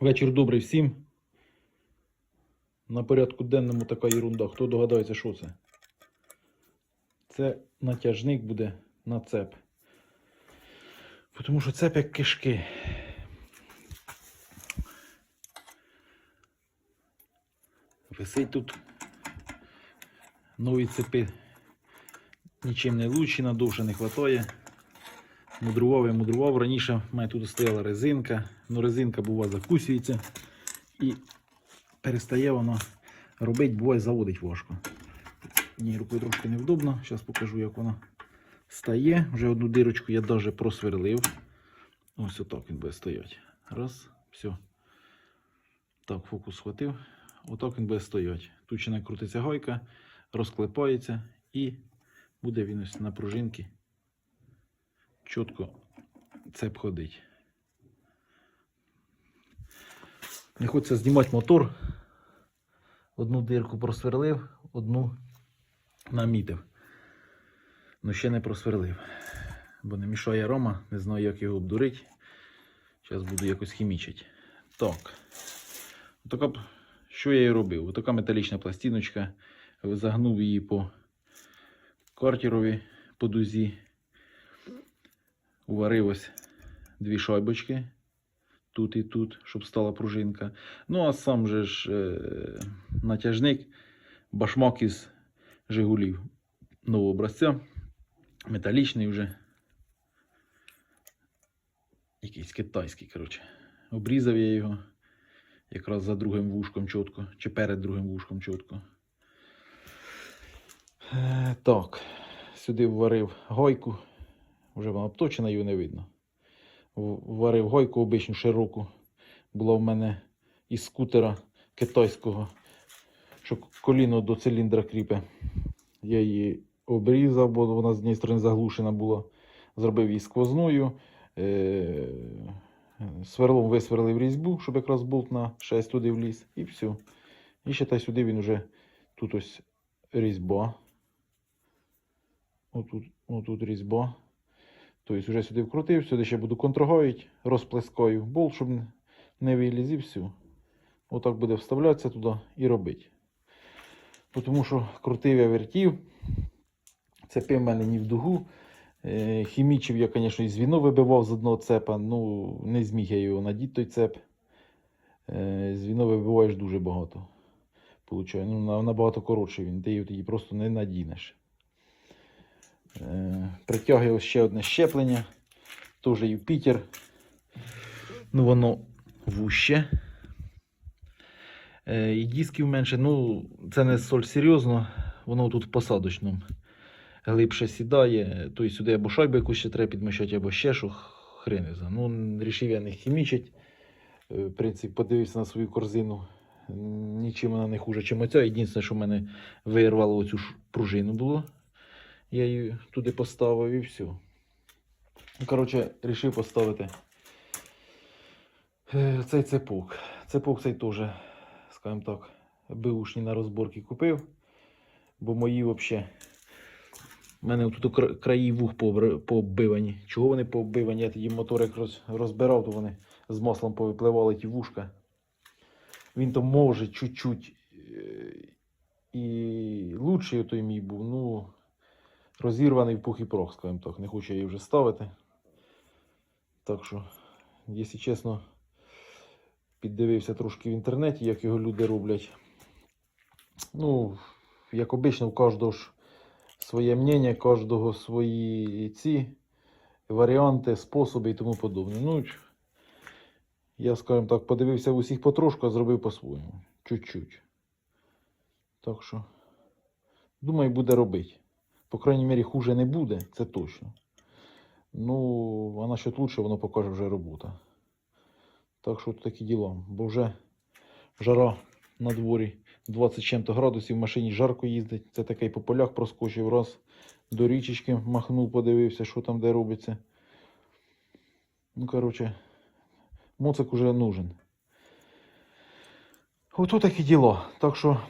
Вечір добрий всім. На порядку денному така ерунда. Хто догадається, що це? Це натяжник буде на цеп. Тому що цеп як кишки. Висить тут нові цепи. Нічим не лучше, надовше не вистачає. Мудрував я мудрував. Раніше в мене тут стояла резинка. Ну резинка бува закусюється і перестає вона робити, буває заводить важко. Ні, рукою трошки невдобно. Зараз покажу, як вона стає. Вже одну дирочку я навіть просверлив. Ось отак він буде стояти. Раз, все. Так, фокус схватив. Отак він буде стояти. Тут ще накрутиться гайка, розклепається і буде він ось на пружинки чітко цеп ходить. Не хочеться знімати мотор. Одну дирку просверлив, одну намітив. Ну ще не просверлив. Бо не мішає рома, не знаю, як його обдурити. Зараз буду якось хімічити. Так. Отака, що я і робив? Отака металічна пластиночка. Загнув її по картірові по дузі. Уварив ось дві шайбочки. Тут і тут, щоб стала пружинка. Ну, а сам же ж е, натяжник, башмак із Жигулів нового образця. Металічний вже. Якийсь китайський, коротше. Обрізав я його якраз за другим вушком чітко, чи перед другим вушком чітко. Е, так, сюди вварив гайку. Вже вона обточена, її не видно. Варив гойку обичну широку. Була в мене із скутера китайського, що коліно до циліндра кріпе. Я її обрізав, бо вона з однієї сторони заглушена була. Зробив її сквозною. Е- сверлом висверлив різьбу, щоб якраз болт на 6 туди вліз. І все. І ще та сюди він вже тут ось різьба. Отут, отут різьба. Тобто вже сюди вкрутив, сюди ще буду контрагоїть, розплескаю болт, щоб не- не виліз і все. Отак буде вставлятися туди і робити. Тому що крутив я вертів, цепи в мене ні в дугу. Е, Хімічив я, звісно, і звіно вибивав з одного цепа, ну не зміг я його надіти той цеп. Е, Звіно вибиваєш дуже багато. Получає. Ну, набагато коротший він, ти його тоді просто не надінеш. Е, Притягую ще одне щеплення. Теж Юпітер. Ну, воно вуще. Е, І дисків менше. Ну, це не соль серйозно. Воно тут в посадочному. Глибше сідає. Тобто сюди або шайбу якусь ще треба підміщати, або ще що хрен не знаю. Ну, рішив я не хімічить. Е, В принципі, подивився на свою корзину. Нічим вона не хуже, чим оця. Єдине, що в мене вирвало оцю пружину було. Я її туди поставив і все. Ну, коротше, вирішив поставити е, цей цепок. Цепок цей теж, скажімо так, беушні на розборки купив. Бо мої взагалі. У мене тут краї вух пооббивані. Чого вони пооббивані? Я тоді мотор як розбирав, то вони з маслом повипливали ті вушка. Він то може чуть-чуть е, і лучший той мій був. Ну, розірваний в пух і прох, скажімо так. Не хочу її вже ставити. Так що, якщо чесно, піддивився трошки в інтернеті, як його люди роблять. Ну, як обично, у кожного ж своє мнення, кожного свої ці варіанти, способи і тому подобне. Ну, я, скажімо так, подивився усіх потрошку, а зробив по-своєму. Чуть-чуть. Так що, думаю, буде робити. По крайній мірі, хуже не буде, це точно. Ну, а насчет лучше, воно покаже вже робота. Так що такі діла. Бо вже жара на дворі 20 чим-то градусів, в машині жарко їздить. Це такий по полях проскочив раз. До річечки махнув, подивився, що там де робиться. Ну, коротше, моцик уже нужен. Ото такі діла. Так що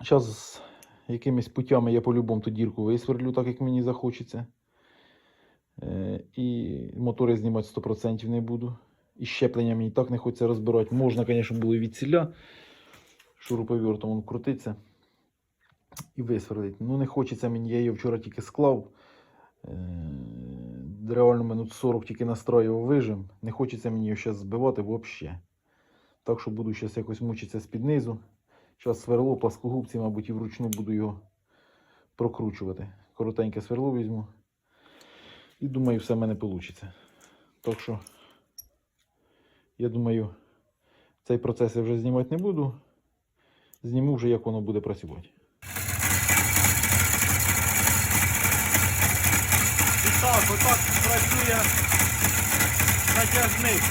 зараз якимись путями я по-любому ту дірку висверлю, так як мені захочеться. Е, І мотори знімати 100% не буду. І щеплення мені так не хочеться розбирати. Можна, звісно, було і від ціля. Шуруповертом він крутиться і висверлить. Ну, не хочеться мені, я її вчора тільки склав. Е, Реально минут 40 тільки настроював вижим. Не хочеться мені її зараз збивати взагалі. Так що буду зараз якось мучитися з-під низу. Зараз сверло, пласкогубці, мабуть, і вручну буду його прокручувати. Коротеньке сверло візьму. І думаю, все в мене вийде. Так що, я думаю, цей процес я вже знімати не буду. Зніму вже, як воно буде працювати. І так, отак працює натяжник.